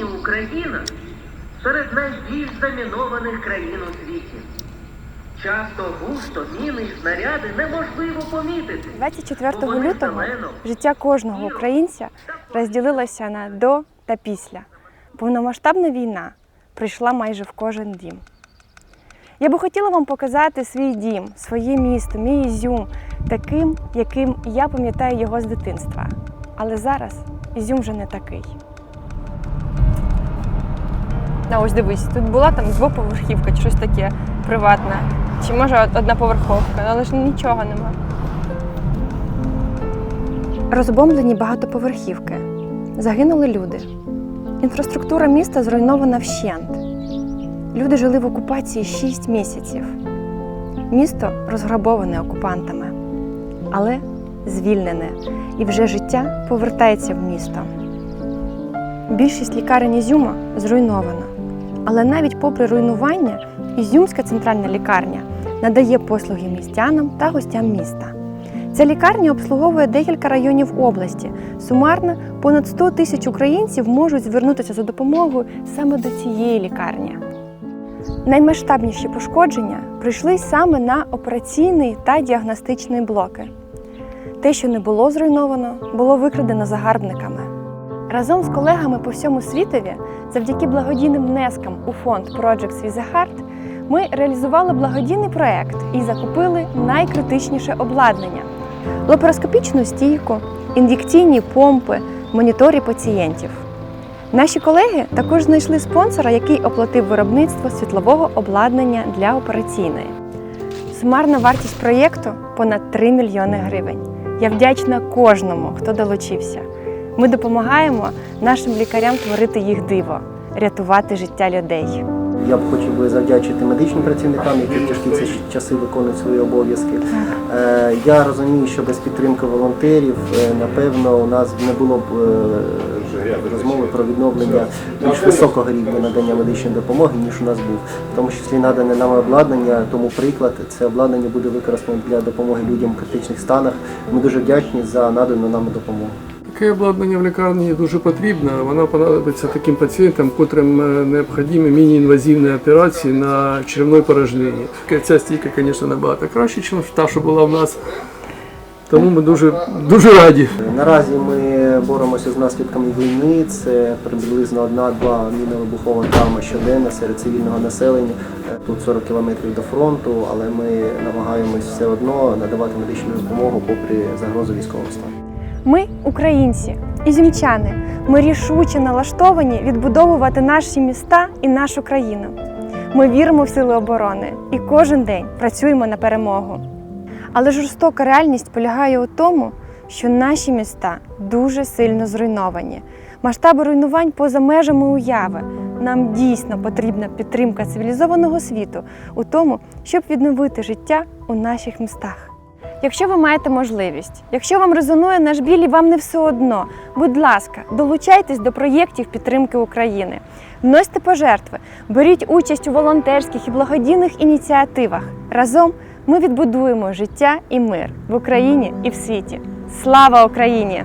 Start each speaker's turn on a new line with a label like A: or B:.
A: Нині Україна серед найбільш замінованих країн у світі. Часто густо міни й снаряди неможливо помітити.
B: 24
A: бо
B: лютого життя кожного українця розділилося на до та після. Повномасштабна війна прийшла майже в кожен дім. Я би хотіла вам показати свій дім, своє місто, мій Ізюм, таким, яким я пам'ятаю його з дитинства. Але зараз Ізюм вже не такий. А ось дивись, тут була там двоповерхівка чи щось таке приватне. Чи може одна поверховка, але ж нічого нема. Розбомблені багатоповерхівки. Загинули люди. Інфраструктура міста зруйнована вщент. Люди жили в окупації 6 місяців. Місто розграбоване окупантами, але звільнене, і вже життя повертається в місто. Більшість лікарень Ізюма зруйнована. Але навіть попри руйнування, Ізюмська центральна лікарня надає послуги містянам та гостям міста. Ця лікарня обслуговує декілька районів області. Сумарно понад 100 тисяч українців можуть звернутися за допомогою саме до цієї лікарні. Наймасштабніші пошкодження прийшли саме на операційний та діагностичний блоки. Те, що не було зруйновано, було викрадено загарбниками. Разом з колегами по всьому світові, завдяки благодійним внескам у фонд Projects with a Heart, ми реалізували благодійний проект і закупили найкритичніше обладнання: лапароскопічну стійку, ін'єкційні помпи, монітори пацієнтів. Наші колеги також знайшли спонсора, який оплатив виробництво світлового обладнання для операційної. Сумарна вартість проєкту понад 3 мільйони гривень. Я вдячна кожному, хто долучився. Ми допомагаємо нашим лікарям творити їх диво, рятувати життя людей.
C: Я б хотів би завдячити медичним працівникам, які в тяжкі ці часи виконують свої обов'язки. Е, Я розумію, що без підтримки волонтерів, е, напевно, у нас не було б е, розмови про відновлення більш високого рівня надання медичної допомоги, ніж у нас був. В тому числі надане нам обладнання, тому приклад, це обладнання буде використано для допомоги людям в критичних станах. Ми дуже вдячні за надану нам допомогу.
D: Таке обладнання в лікарні дуже потрібно. Воно понадобиться таким пацієнтам, котрим е, необхідні міні-інвазивні операції на черевної порожнині. Ця стійка, звісно, набагато краще, ніж та, що була в нас. Тому ми дуже, дуже раді.
C: Наразі ми боремося з наслідками війни. Це приблизно одна-два мінно-вибухова травма щоденно серед цивільного населення. Тут 40 кілометрів до фронту, але ми намагаємось все одно надавати медичну допомогу попри загрозу військового стану.
B: Ми, українці, ізюмчани, ми рішуче налаштовані відбудовувати наші міста і нашу країну. Ми віримо в сили оборони і кожен день працюємо на перемогу. Але жорстока реальність полягає у тому, що наші міста дуже сильно зруйновані. Масштаби руйнувань поза межами уяви. Нам дійсно потрібна підтримка цивілізованого світу у тому, щоб відновити життя у наших містах. Якщо ви маєте можливість, якщо вам резонує наш біль і вам не все одно, будь ласка, долучайтесь до проєктів підтримки України, вносьте пожертви, беріть участь у волонтерських і благодійних ініціативах. Разом ми відбудуємо життя і мир в Україні і в світі. Слава Україні!